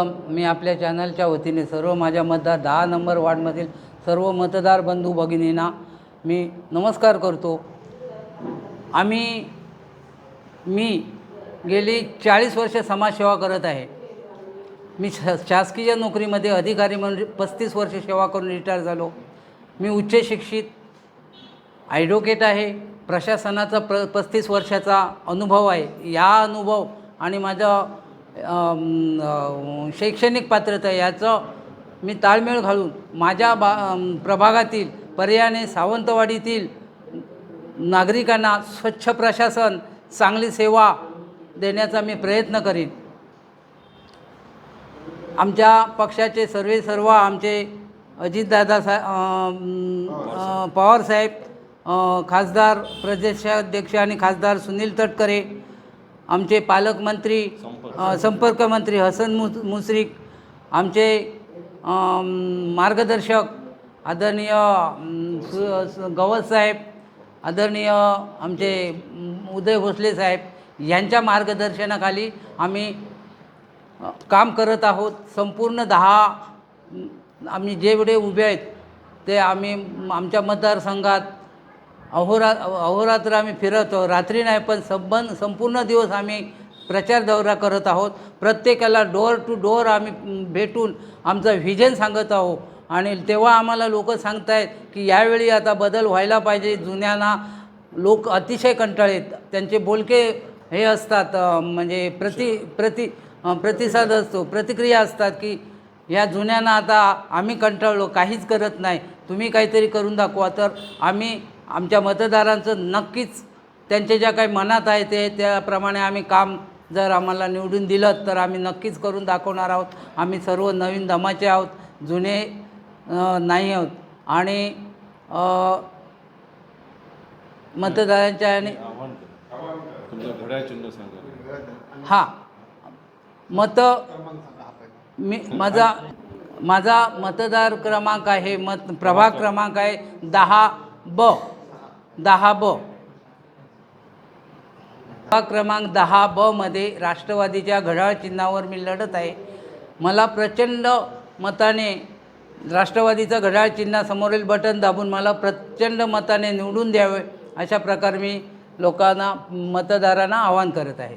मी आपल्या चॅनलच्या वतीने सर्व माझ्या मतदार दहा नंबर वार्डमधील सर्व मतदार बंधू भगिनींना मी नमस्कार करतो. आम्ही मी गेली चाळीस वर्ष समाजसेवा करत आहे. मी शा शासकीय नोकरीमध्ये अधिकारी म्हणून पस्तीस वर्ष सेवा करून रिटायर झालो. मी उच्च शिक्षित ॲडव्होकेट आहे. प्रशासनाचा प्र पस्तीस वर्षाचा अनुभव आहे. या अनुभव आणि माझं शैक्षणिक पात्रता याचं मी ताळमेळ घालून माझ्या बा प्रभागातील पर्यायाने सावंतवाडीतील नागरिकांना स्वच्छ प्रशासन चांगली सेवा देण्याचा मी प्रयत्न करीन. आमच्या पक्षाचे सर्वे सर्व आमचे अजितदादा सा पवारसाहेब खासदार प्रदेशाध्यक्ष आणि खासदार सुनील तटकरे आमचे पालकमंत्री संपर्क मंत्री हसन मु मुश्रीक आमचे मार्गदर्शक आदरणीय गवत साहेब आदरणीय आमचे उदय भोसले साहेब यांच्या मार्गदर्शनाखाली आम्ही काम करत आहोत. संपूर्ण दहा आम्ही जेवढे उभे आहेत ते आम्ही आमच्या मतदारसंघात अहोरा अहोरात्र आम्ही फिरतो रात्री नाही पण संबंध संपूर्ण दिवस आम्ही प्रचार दौरा करत आहोत. प्रत्येकाला डोअर टू डोअर आम्ही भेटून आमचं व्हिजन सांगत आहोत. आणि तेव्हा आम्हाला लोक सांगतायत की यावेळी आता बदल व्हायला पाहिजे. जुन्यांना लोक अतिशय कंटाळेत. त्यांचे बोलके हे असतात म्हणजे प्रति प्रति प्रतिसाद असतो प्रतिक्रिया असतात की या जुन्यांना आता आम्ही कंटाळलो काहीच करत नाही. तुम्ही काहीतरी करून दाखवा. तर आम्ही आमच्या मतदारांचं नक्कीच त्यांच्या ज्या काही मनात आहे ते त्याप्रमाणे आम्ही काम जर आम्हाला निवडून दिलं तर आम्ही नक्कीच करून दाखवणार आहोत. आम्ही सर्व नवीन दमाचे आहोत जुने नाही आहोत. आणि मतदारांच्या आणि हां. मत मी माझा माझा मतदार क्रमांक आहे मत प्रभाग क्रमांक आहे दहा ब. दहा ब क्रमांक दहा ब मध्ये राष्ट्रवादीच्या घड्याळ चिन्हावर मी लढत आहे. मला प्रचंड मताने राष्ट्रवादीचं घड्याळ चिन्हासमोरील बटन दाबून मला प्रचंड मताने निवडून द्यावे अशा प्रकारे मी लोकांना मतदारांना आवाहन करत आहे.